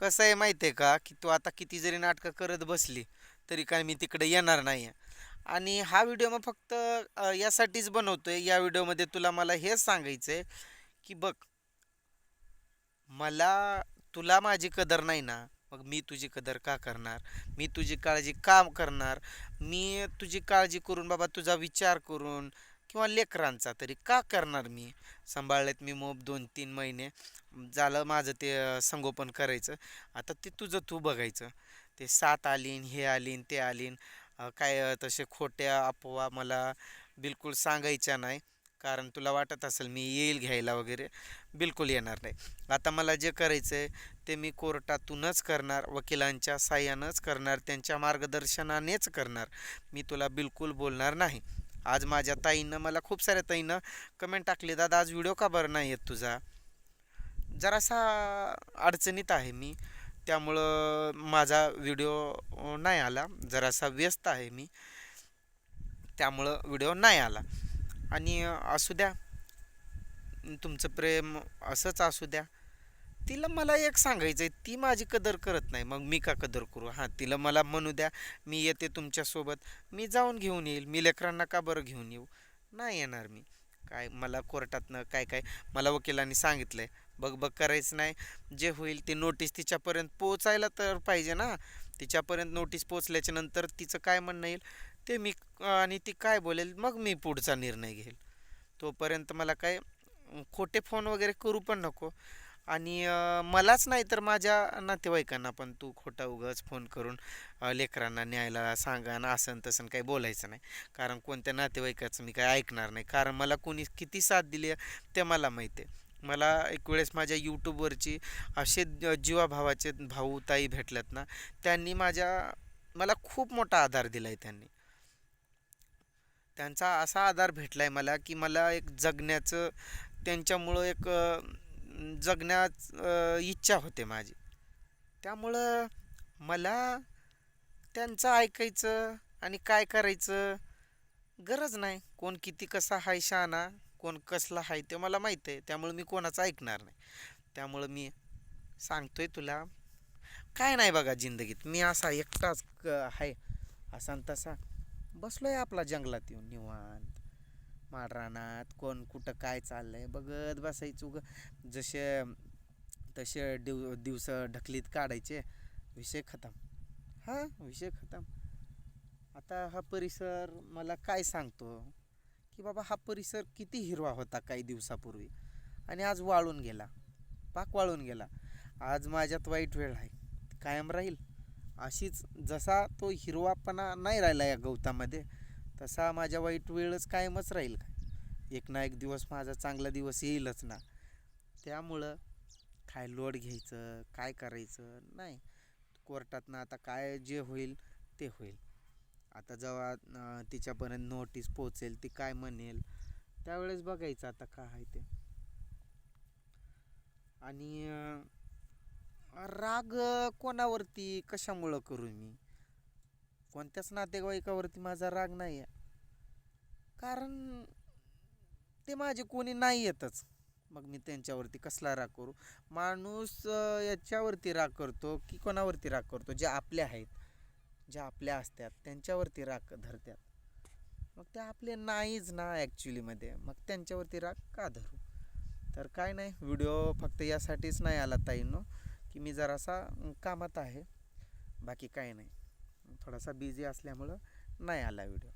कसं आहे माहिती आहे का? की तू आता किती जरी नाटकं करत बसली तरी काय मी तिकडे येणार नाही आहे आणि हा व्हिडिओ मग फक्त यासाठीच बनवतो आहे या व्हिडिओमध्ये तुला मला हेच सांगायचं आहे की बघ मला तुला माझी कदर नाही ना मग मी तुझी कदर का करणार? मी तुझी काळजी का करणार? मी तुझी काळजी करून बाबा तुझा विचार करून किंवा लेकरांचा तरी. का करणार मी? सांभाळलेत मी मोब दोन तीन महिने. झालं माझं ते संगोपन करायचं. आता ते तुझं तू बघायचं. ते सात आलीन हे आलीन ते आलीन. काय तसे खोट्या अफवा मला बिलकुल सांगायच्या नाही. कारण तुला वाटत असेल मी येईल घ्यायला वगैरे. बिलकुल येणार नाही. आता मला जे करायचं आहे ते मी कोर्टातूनच करणार वकिलांच्या साह्यानंच करणार त्यांच्या मार्गदर्शनानेच करणार. मी तुला बिलकुल बोलणार नाही. आज माझ्या ताईनं मला खूप साऱ्या ताईनं कमेंट टाकली दादा आज व्हिडिओ का बरं नाही येत तुझा? जरासा अडचणीत आहे मी. त्यामुळं माझा व्हिडिओ नाही आला. जरासा व्यस्त आहे मी. त्यामुळं व्हिडिओ नाही आला. आणि असू द्या. तुमचं प्रेम असंच असू द्या. तिला मला एक सांगायचं आहे ती माझी कदर करत नाही. मग मी का कदर करू? हां तिला मला म्हणू द्या मी येते तुमच्यासोबत मी जाऊन घेऊन येईल मी लेकरांना का बरं घेऊन येऊ? नाही येणार मी. काय मला कोर्टातनं काय काय मला वकिलांनी सांगितलं आहे बघ बघ करायचं नाही. जे होईल ते नोटीस तिच्यापर्यंत पोचायला तर पाहिजे ना. तिच्यापर्यंत नोटीस पोचल्याच्या नंतर तिचं काय म्हणणं येईल ते मी आणि ती काय बोलेल मग मी पुढचा निर्णय घेईल. तोपर्यंत मला काय खोटे फोन वगैरे करू पण नको. आणि मलाच नाही तर माझ्या नातेवाईकांना पण तू खोटा उगाच फोन करून लेकरांना न्यायला सांगा ना असं तसं काही बोलायचं नाही. कारण कोणत्या नातेवाईकाचं मी काय ऐकणार नाही. कारण मला कोणी किती साथ दिली आहे ते मला माहिती आहे. मला एक वेळेस माझ्या यूट्यूबवरची असे जीवाभावाचे भाऊ ताई भेटल्यात ना त्यांनी माझ्या मला खूप मोठा आधार दिला आहे त्यांनी. त्यांचा असा आधार भेटला आहे मला की मला एक जगण्याचं त्यांच्यामुळं एक जगण्याच इच्छा होते माझी. त्यामुळं मला त्यांचं ऐकायचं आणि काय करायचं गरज नाही. कोण किती कसा हाय शहाणा कोण कसला आहे ते मला माहीत आहे. त्यामुळं मी कोणाचं ऐकणार नाही. त्यामुळं मी सांगतोय तुला काय नाही बघा जिंदगीत. मी असा एकटाच क आहे असा तसा तसा. बसलोय आपला जंगलात येऊन निवांत. माळरानात कोण कुठं काय चाललंय बघत बसायचं उग. जसे तसे दिव दिवस ढकलीत काढायचे विषय खतम. हां विषय खतम. आता हा परिसर मला काय सांगतो? की बाबा हा परिसर किती हिरवा होता काही दिवसापूर्वी. आणि आज वाळून गेला. पाक वाळून गेला. आज माझ्यात वाईट वेळ आहे. कायम राहील. अशीच जसा तो हिरवापणा नाही राहिला या गवतामध्ये तसा माझ्या वाईट वेळच कायमच राहील काय एक ना एक दिवस माझा चांगला दिवस येईलच ना. त्यामुळं काय लोड घ्यायचं काय करायचं? नाही. कोर्टातनं आता काय जे होईल ते होईल. आता जेव्हा तिच्यापर्यंत नोटीस पोचेल ती काय म्हणेल त्यावेळेस बघायचं आता काय आहे ते. आणि राग कोणावरती? कशामुळं करू मी? कोणत्याच नातेवाईकावरती माझा राग नाही आहे कारण ते माझे कोणी नाही येतच मग मी त्यांच्यावरती कसला राग करू? माणूस याच्यावरती राग करतो की कोणावरती राग करतो? जे आपले आहेत. ज्या आपल्या असतात त्यांच्यावरती राग धरतात. मग ते आपले नाहीच ना ॲक्च्युलीमध्ये मग त्यांच्यावरती राग का धरू? तर काय नाही व्हिडिओ फक्त यासाठीच नाही आला ताईंनो की मी जरासा कामात आहे. बाकी काय नाही. थोडासा बिझी असल्यामुळं नाही आला व्हिडिओ